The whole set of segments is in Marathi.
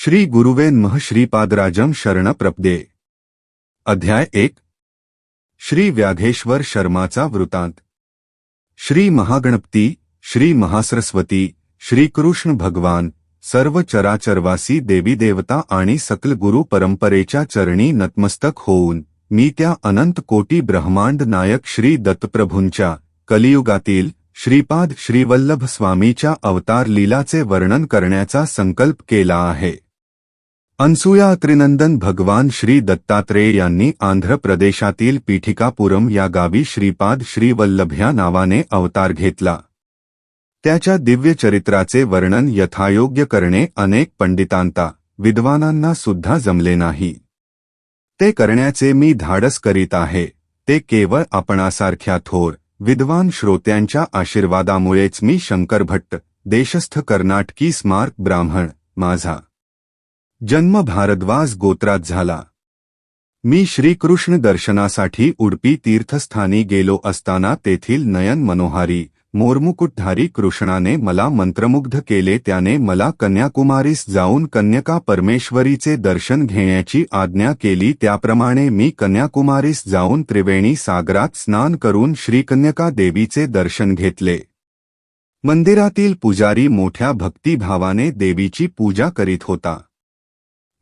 श्री गुरुवेन्मः श्रीपादराजम शरण प्रपदे. अध्याय एक. श्री व्याघेश्वर शर्माचा वृतांत. श्री महागणपती श्री महासरस्वती श्रीकृष्ण भगवान सर्व चराचरवासी देवी देवता आणि सकल गुरु परंपरेच्या चरणी नतमस्तक होऊन मी त्या अनंत कोटी ब्रह्मांड नायक श्री दत्तप्रभूंच्या कलियुगातील श्रीपाद श्रीवल्लभ स्वामीच्या अवतार लीलाचे वर्णन करण्याचा संकल्प केला आहे. अनसुया त्रिनंदन भगवान श्री दत्तात्रेय यांनी आंध्र प्रदेशातील पीठिकापुरम या गावी श्रीपाद श्रीवल्लभ्या नावाने अवतार घेतला. त्याच्या दिव्य चरित्राचे वर्णन यथायोग्य करणे अनेक पंडितांता विद्वानांना सुद्धा जमले नाही. ते करण्याचे मी धाडस करीत आहे ते केवळ आपणासारख्या थोर विद्वान श्रोत्यांच्या आशीर्वादामुळेच मी शंकरभट्ट देशस्थ कर्नाटकी स्मार्क ब्राह्मण माझा जन्म भारद्वाज गोत्रात झाला. मी श्रीकृष्ण दर्शनासाठी उडपी तीर्थस्थानी गेलो असताना तेथील नयन मनोहारी मोरमुकुटधारी कृष्णाने मला मंत्रमुग्ध केले त्याने मला कन्याकुमारीस जाऊन कन्यका परमेश्वरीचे दर्शन घेण्याची आज्ञा केली त्याप्रमाणे मी कन्याकुमारीस जाऊन त्रिवेणी सागरात स्नान करून श्रीकन्यका देवीचे दर्शन घेतले. मंदिरातील पुजारी मोठ्या भक्तिभावाने देवीची पूजा करीत होता.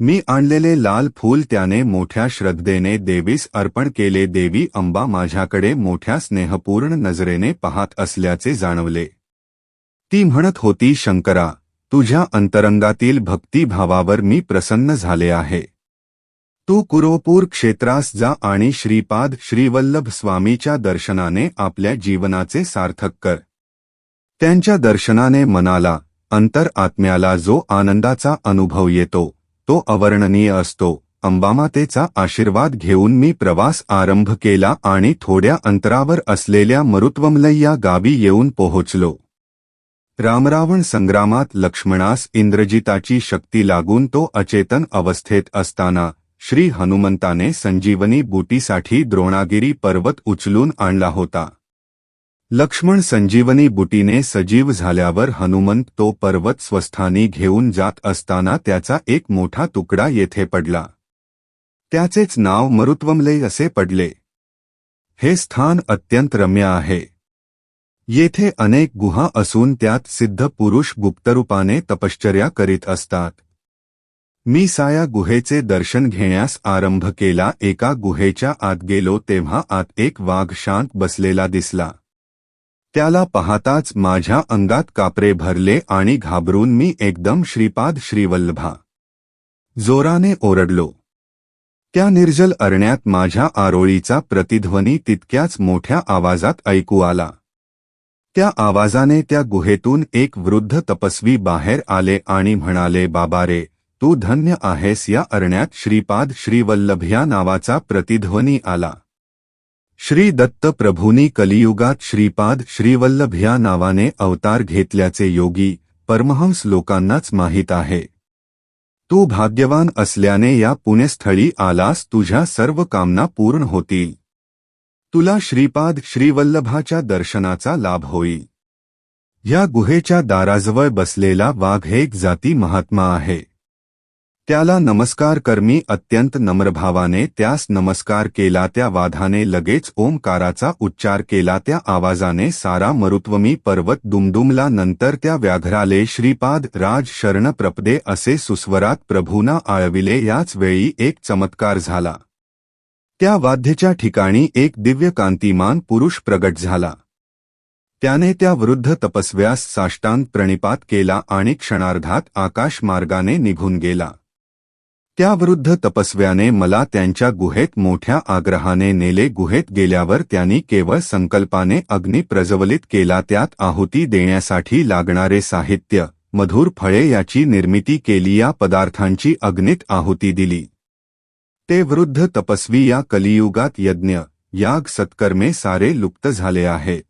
मी आणलेले लाल फूल त्याने मोठ्या श्रद्धेने देवीस अर्पण केले. देवी अंबा माझ्याकडे मोठ्या स्नेहपूर्ण नजरेने पाहत असल्याचे जाणवले. ती म्हणत होती शंकरा तुझ्या अंतरंगातील भक्तिभावावर मी प्रसन्न झाले आहे. तू कुरोपूर क्षेत्रास जा आणि श्रीपाद श्रीवल्लभ स्वामीच्या दर्शनाने आपल्या जीवनाचे सार्थक कर. त्यांच्या दर्शनाने मनाला अंतर आत्म्याला जो आनंदाचा अनुभव येतो तो अवर्णनीय असतो. अंबामातेचा आशीर्वाद घेऊन मी प्रवास आरंभ केला आणि थोड्या अंतरावर असलेल्या मरुत्वमलई या गावी येऊन पोहोचलो. रामरावण संग्रामात लक्ष्मणास इंद्रजिताची शक्ती लागून तो अचेतन अवस्थेत असताना श्री हनुमंताने संजीवनी बुटीसाठी द्रोणागिरी पर्वत उचलून आणला होता. लक्ष्मण संजीवनी बुटीने सजीव झाल्यावर हनुमंत तो पर्वत स्वस्थानी घेऊन जात असताना त्याचा एक मोठा तुकडा येथे पडला. त्याचेच नाव मरुत्वमले असे पडले. हे स्थान अत्यंत रम्य आहे. येथे अनेक गुहा असून त्यात सिद्ध पुरुष गुप्तरूपाने तपश्चर्या करीत असतात. मी साया गुहेचे दर्शन घेण्यास आरंभ केला एका गुहेच्या आत गेलो तेव्हा आत एक वाघ शांत बसलेला दिसला. त्याला पाहताच माझ्या अंगात कापरे भरले आणि घाबरून मी एकदम श्रीपाद श्रीवल्लभा. जोराने ओरडलो. त्या निर्जल अरण्यात माझ्या आरोळीचा प्रतिध्वनी तितक्याच मोठ्या आवाजात ऐकू आला. त्या आवाजाने त्या गुहेतून एक वृद्ध तपस्वी बाहेर आले आणि म्हणाले बाबा रे तू धन्य आहेस. या अरण्यात श्रीपाद श्रीवल्लभ या नावाचा प्रतिध्वनी आला. श्री दत्त प्रभूंनी कलियुगात श्रीपाद श्रीवल्लभ या नावाने अवतार घेतल्याचे योगी परमहंस लोकांनाच माहीत आहे. तू भाग्यवान असल्याने या पुण्यस्थळी आलास, तुझ्या सर्व कामना पूर्ण होतील. तुला श्रीपाद श्रीवल्लभाच्या दर्शनाचा लाभ होईल. या गुहेच्या दाराजवळ बसलेला वाघ एक जाती महात्मा आहे. त्याला नमस्कार कर्मी अत्यंत नम्रभावाने त्यास नमस्कार केला त्या वाधाने लगेच ओमकाराचा उच्चार केला त्या आवाजाने सारा मरुत्वमी पर्वत दुमदुमला नंतर त्या व्याघ्राले श्रीपाद राज शरण प्रपदे असे सुस्वरात प्रभूना आळविले याच वेळी एक चमत्कार झाला. त्या वाद्यच्या ठिकाणी एक दिव्य कांतिमान पुरुष प्रगट झाला. त्याने त्या वृद्ध तपस्व्यास साष्टांग प्रणिपात केला आणि क्षणार्धात आकाशमार्गाने निघून गेला. त्या वृद्ध तपस्व्याने मला त्यांच्या गुहेत मोठ्या आग्रहाने नेले. गुहेत गेल्यावर त्यांनी केवळ संकल्पाने अग्नी प्रज्वलित केला. त्यात आहुती देण्यासाठी लागणारे साहित्य मधुर फळे याची निर्मिती केली. या पदार्थांची अग्नीत आहुती दिली. ते वृद्ध तपस्वी या कलियुगात यज्ञ याग सत्कर्मे सारे लुप्त झाले आहेत.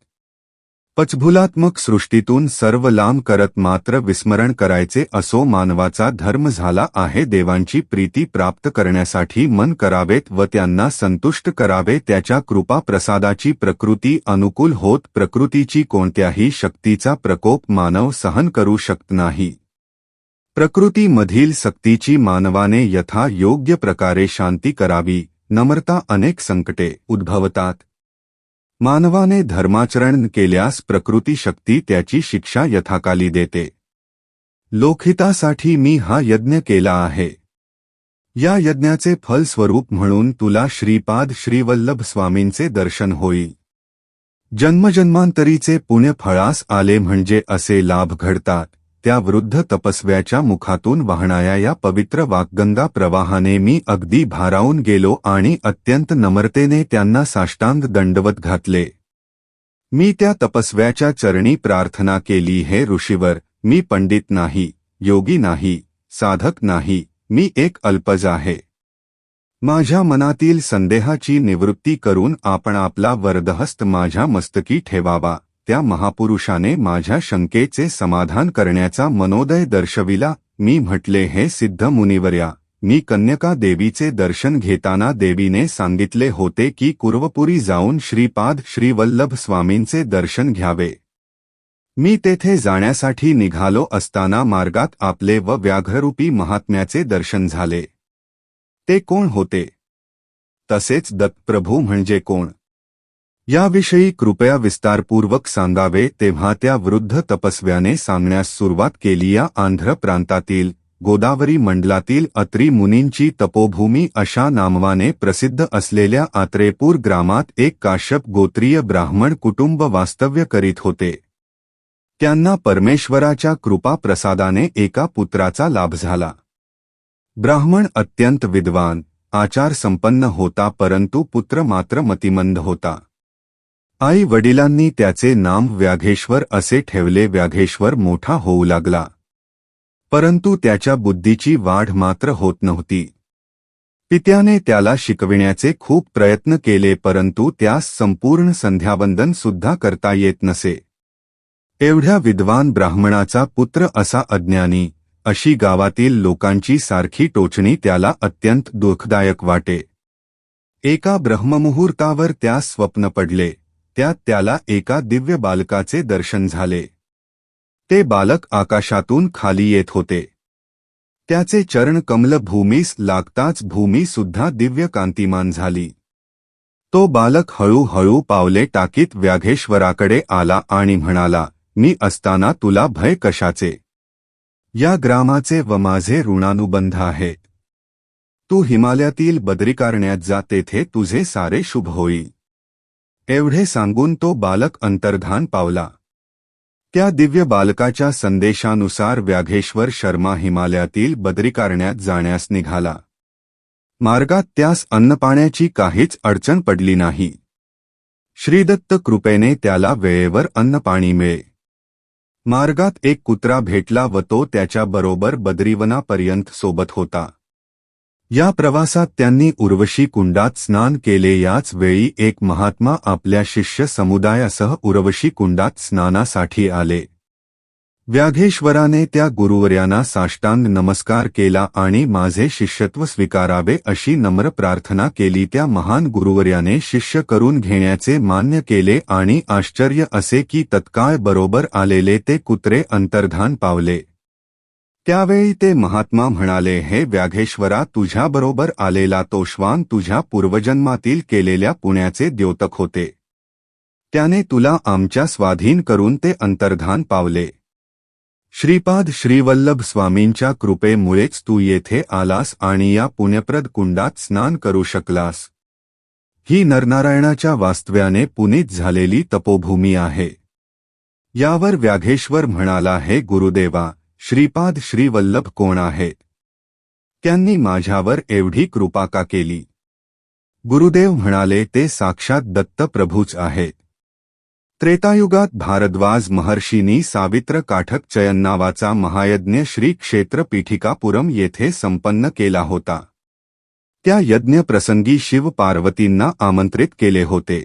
पचभुलात्मक सृष्टीतून सर्व लांब करत मात्र विस्मरण करायचे असो मानवाचा धर्म झाला आहे. देवांची प्रीती प्राप्त करण्यासाठी मन करावेत व त्यांना संतुष्ट करावे. त्याच्या कृपा प्रसादाची प्रकृती अनुकूल होत प्रकृतीची कोणत्याही शक्तीचा प्रकोप मानव सहन करू शकत नाही. प्रकृतीमधील सक्तीची मानवाने यथा योग्य प्रकारे शांती करावी. नम्रता अनेक संकटे उद्भवतात. मानवाने धर्माचरण केल्यास प्रकृती शक्ती त्याची शिक्षा यथाकाली देते. लोकहितासाठी मी हा यज्ञ केला आहे. या यज्ञाचे फलस्वरूप म्हणून तुला श्रीपाद श्रीवल्लभ स्वामींचे दर्शन होईल. जन्मजन्मांतरीचे पुण्यफळास आले म्हणजे असे लाभ घडतात. त्या वृद्ध तपस्व्याच्या मुखातून वाहणाऱ्या या पवित्र वाकगंगा प्रवाहाने मी अगदी भारावून गेलो आणि अत्यंत नम्रतेने त्यांना साष्टांग दंडवत घातले. मी त्या तपस्व्याच्या चरणी प्रार्थना केली हे ऋषीवर मी पंडित नाही योगी नाही साधक नाही मी एक अल्पज आहे. माझ्या मनातील संदेहाची निवृत्ती करून आपण आपला वरदहस्त माझ्या मस्तकी ठेवावा. त्या महापुरुषाने माझ्या शंकेचे समाधान करण्याचा मनोदय दर्शविला. मी म्हटले, हे सिद्ध मुनिवर्या, मी कन्यका देवीचे दर्शन घेताना देवीने सांगितले होते की कुर्वपुरी जाऊन श्रीपाद श्रीवल्लभ स्वामींचे दर्शन घ्यावे. मी तेथे जाण्यासाठी निघालो असताना मार्गात आपले व व्याघ्ररूपी महात्म्याचे दर्शन झाले. ते कोण होते? तसेच दत्तप्रभू म्हणजे कोण? याविषयी कृपया विस्तारपूर्वक सांगावे तेव्हा त्या वृद्ध तपस्व्याने सांगण्यास सुरुवात केली. या आंध्र प्रांतातील गोदावरी मंडलातील अत्री मुनींची तपोभूमी अशा नामवाने प्रसिद्ध असलेल्या आत्रेपूर ग्रामात एक काश्यप गोत्रीय ब्राह्मण कुटुंब वास्तव्य करीत होते. त्यांना परमेश्वराच्या कृपा प्रसादाने एका पुत्राचा लाभ झाला. ब्राह्मण अत्यंत विद्वान आचार संपन्न होता परंतु पुत्र मात्र मतिमंद होता. आई वडिलांनी त्याचे नाम व्याघेश्वर असे ठेवले. व्याघेश्वर मोठा होऊ लागला. परंतु त्याच्या बुद्धीची वाढ मात्र होत नव्हती. पित्याने त्याला शिकविण्याचे खूप प्रयत्न केले परंतु त्यास संपूर्ण संध्यावंदन सुद्धा करता येत नसे. एवढ्या विद्वान ब्राह्मणाचा पुत्र असा अज्ञानी अशी गावातील लोकांची सारखी टोचणी त्याला अत्यंत दुःखदायक वाटे. एका ब्रह्ममुहूर्तावर त्यास स्वप्न पडले. त्यात त्याला एका दिव्य बालकाचे दर्शन झाले. ते बालक आकाशातून खाली येत होते. त्याचे चरण कमल भूमीस लागताच भूमी सुद्धा दिव्य कांतिमान झाली. तो बालक हळूहळू पावले टाकीत व्याघेश्वराकडे आला आणि म्हणाला मी असताना तुला भय कशाचे? या ग्रामाचे व माझे ऋणानुबंध आहेत तू हिमालयातील बद्रिकारण्यात जा तेथे तुझे सारे शुभ होईल. एवढे सांगून तो बालक अंतर्धान पावला. त्या दिव्य बालकाच्या संदेशानुसार व्याघेश्वर शर्मा हिमालयातील बद्रिकारण्यात जाण्यास निघाला. मार्गात त्यास अन्नपाण्याची काहीच अडचण पडली नाही. श्रीदत्त कृपेने त्याला वेळेवर अन्नपाणी मिळे. मार्गात एक कुत्रा भेटला व तो त्याच्याबरोबर बद्रीवनापर्यंत सोबत होता. या प्रवासात त्यांनी उर्वशी कुंडात स्नान केले. याच वेळी एक महात्मा आपल्या शिष्य समुदायासह उर्वशी कुंडात स्नानासाठी आले. व्याघेश्वराने त्या गुरुवर्यांना साष्टांग नमस्कार केला आणि माझे शिष्यत्व स्वीकारावे अशी नम्र प्रार्थना केली. त्या महान गुरुवर्याने शिष्य करून घेण्याचे मान्य केले आणि आश्चर्य असे की तत्काळ बरोबर आलेले ते कुत्रे अंतर्धान पावले. त्यावेळी ते महात्मा म्हणाले हे व्याघेश्वरा तुझ्याबरोबर आलेला तो श्वान तुझ्या पूर्वजन्मातील केलेल्या पुण्याचे द्योतक होते. त्याने तुला आमच्या स्वाधीन करून ते अंतर्धान पावले. श्रीपाद श्रीवल्लभ स्वामींच्या कृपेमुळेच तू येथे आलास आणि या पुण्यप्रद कुंडात स्नान करू शकलास. ही नरनारायणाच्या वास्तव्याने पुनीत झालेली तपोभूमी आहे. यावर व्याघेश्वर म्हणाला हे गुरुदेवा श्रीपाद श्रीवल्लभ कोण आहेत त्यांनी माझ्यावर एवढी कृपा का केली? गुरुदेव म्हणाले ते साक्षात दत्तप्रभूच आहेत त्रेतायुगात भारद्वाज महर्षींनी सावित्र काठक चयन नावाचा महायज्ञ श्री क्षेत्र पीठिकापुरम येथे संपन्न केला होता. त्या यज्ञप्रसंगी शिव पार्वतींना आमंत्रित केले होते.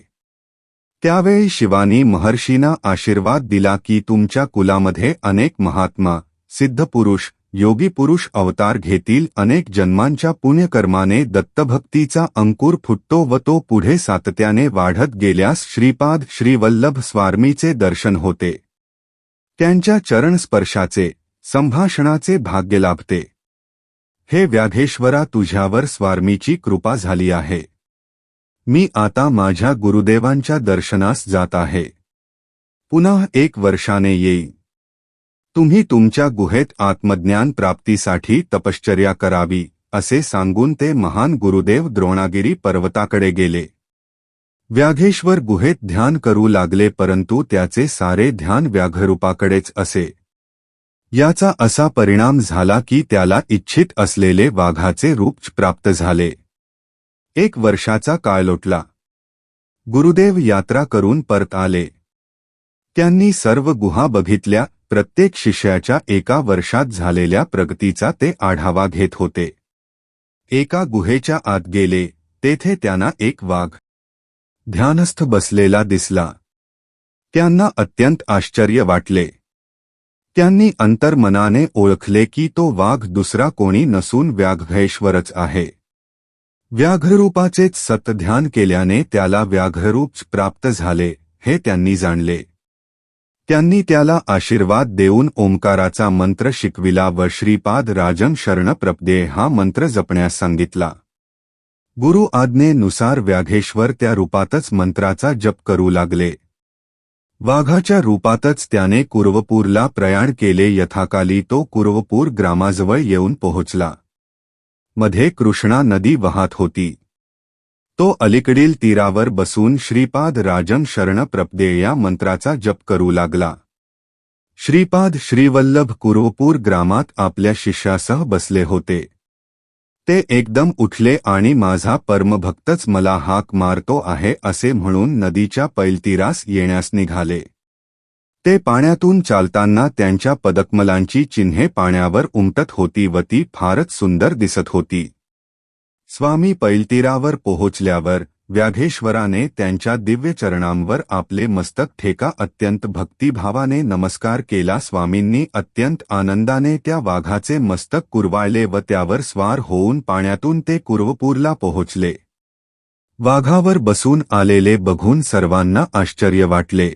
त्यावेळी शिवानी महर्षींना आशीर्वाद दिला की तुमच्या कुलामध्ये अनेक महात्मा सिद्धपुरुष योगी पुरुष अवतार घेतील अनेक जन्मांच्या पुण्यकर्माने दत्तभक्तीचा अंकुर फुटतो व तो पुढे सातत्याने वाढत गेल्यास श्रीपाद श्रीवल्लभ स्वामीचे दर्शन होते. त्यांच्या चरण स्पर्शाचे संभाषणाचे भाग्य लाभते. हे व्याघेश्वरा तुझ्यावर स्वार्मीची कृपा झाली आहे. मी आता माझ्या गुरुदेवांच्या दर्शनास जात आहे. पुन्हा एक वर्षाने येईल तुम्ही तुमच्या गुहेत आत्मज्ञान प्राप्तीसाठी तपश्चर्या करावी असे सांगून ते महान गुरुदेव द्रोणागिरी पर्वताकडे गेले. व्याघेश्वर गुहेत ध्यान करू लागले परंतु त्याचे सारे ध्यान व्याघरूपाकडेच असे. याचा असा परिणाम झाला की त्याला इच्छित असलेले वाघाचे रूप प्राप्त झाले. एक वर्षाचा काळ लोटला. गुरुदेव यात्रा करून परत आले. त्यांनी सर्व गुहा बघितल्या प्रत्येक शिष्याच्या एका वर्षात झालेल्या प्रगतीचा ते आढावा घेत होते. एका गुहेच्या आत गेले तेथे त्यांना एक वाघ ध्यानस्थ बसलेला दिसला. त्यांना अत्यंत आश्चर्य वाटले. त्यांनी अंतर्मनाने ओळखले की तो वाघ दुसरा कोणी नसून व्याघ्रेश्वरच आहे. व्याघ्ररूपाचेच सतध्यान केल्याने त्याला व्याघ्ररूप प्राप्त झाले हे त्यांनी जाणले. त्यांनी त्याला आशीर्वाद देऊन ओंकाराचा मंत्र शिकविला व श्रीपाद राजन शरण प्रपदे हा मंत्र जपण्यास सांगितला. गुरु आज्ञेनुसार व्याघेश्वर त्या रूपातच मंत्राचा जप करू लागले. वाघाच्या रूपातच त्याने कुरवपूरला प्रयाण केले यथाकाली तो कुरवपूर ग्रामाजवळ येऊन पोहोचला. मध्ये कृष्णा नदी वाहत होती. तो अलीकडील तीरावर बसून श्रीपाद राजन शरण प्रपदे या मंत्राचा जप करू लागला. श्रीपाद श्रीवल्लभ कुरोपूर ग्रामात आपल्या शिष्यासह बसले होते. ते एकदम उठले आणि माझा परमभक्तच मला हाक मारतो आहे असे म्हणून नदीच्या पैलतीरास येण्यास निघाले. ते पाण्यातून चालताना त्यांच्या पदकमलांची चिन्हे पाण्यावर उमटत होती व ती फारच सुंदर दिसत होती. स्वामी पैलतीरावर पोहोचल्यावर व्याघेश्वराने त्यांच्या दिव्य चरणांवर आपले मस्तक ठेका अत्यंत भक्तिभावाने नमस्कार केला. स्वामींनी अत्यंत आनंदाने त्या वाघाचे मस्तक कुरवाळले व त्यावर स्वार होऊन पाण्यातून ते कुरवपूरला पोहोचले. वाघावर बसून आलेले बघून सर्वांना आश्चर्य वाटले.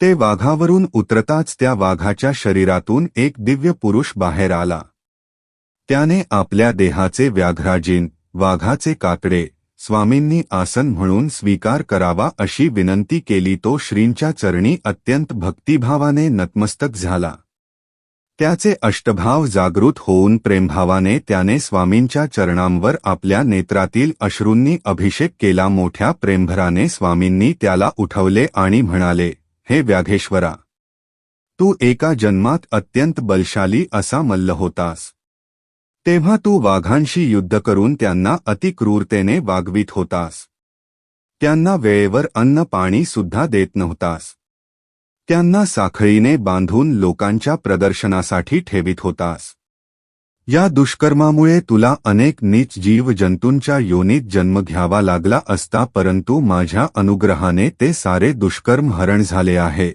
ते वाघावरून उतरताच त्या वाघाच्या शरीरातून एक दिव्य पुरुष बाहेर आला. त्याने आपल्या देहाचे व्याघ्राजीन वाघाचे काकडे स्वामींनी आसन म्हणून स्वीकार करावा अशी विनंती केली तो श्रींच्या चरणी अत्यंत भक्तिभावाने नतमस्तक झाला. त्याचे अष्टभाव जागृत होऊन प्रेमभावाने त्याने स्वामींच्या चरणांवर आपल्या नेत्रातील अश्रूंनी अभिषेक केला मोठ्या प्रेमभराने स्वामींनी त्याला उठवले आणि म्हणाले हे व्याघेश्वरा तू एका जन्मात अत्यंत बलशाली असा मल्ल होतास. तेव्हा तू वाघांशी युद्ध करून त्यांना अतिक्रूरतेने वागवित होतास. त्यांना वेळेवर अन्न पाणी सुद्धा देत नव्हतास. त्यांना साखळीने बांधून लोकांच्या प्रदर्शनासाठी ठेवित होतास. या दुष्कर्मामुळे तुला अनेक नीच जीव जंतूंच्या योनीत जन्म घ्यावा लागला असता परंतु माझ्या अनुग्रहाने ते सारे दुष्कर्म हरण झाले आहे.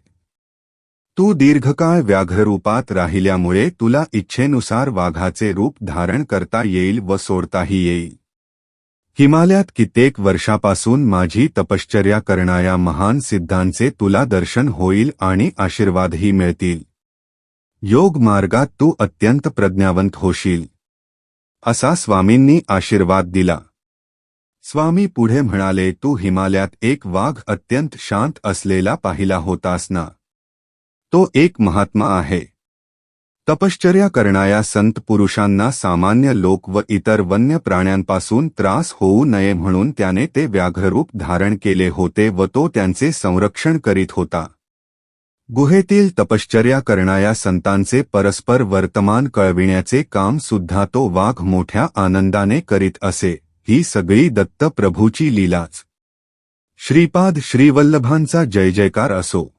तू दीर्घकाळ व्याघ्ररूपात राहिल्यामुळे तुला इच्छेनुसार वाघाचे रूप धारण करता येईल व सोडताही येईल. हिमालयात कित्येक वर्षापासून माझी तपश्चर्या करणाऱ्या महान सिद्धांचे तुला दर्शन होईल आणि आशीर्वादही मिळतील. योग मार्गात तू अत्यंत प्रज्ञावंत होशील. असा स्वामींनी आशीर्वाद दिला. स्वामी पुढे म्हणाले तू हिमालयात एक वाघ अत्यंत शांत असलेला पाहिला होतास ना? तो एक महात्मा आहे. तपश्चर्या करणाऱ्या संत पुरुषांना सामान्य लोक व इतर वन्य प्राण्यांपासून त्रास होऊ नये म्हणून त्याने ते व्याघ्ररूप धारण केले होते व तो त्यांचे संरक्षण करीत होता. गुहेतील तपश्चर्या करणाऱ्या संतांचे परस्पर वर्तमान कळविण्याचे काम सुद्धा तो वाघ मोठ्या आनंदाने करीत असे ही सगळी दत्त प्रभूची लीलाच. श्रीपाद श्रीवल्लभांचा जय जयकार असो.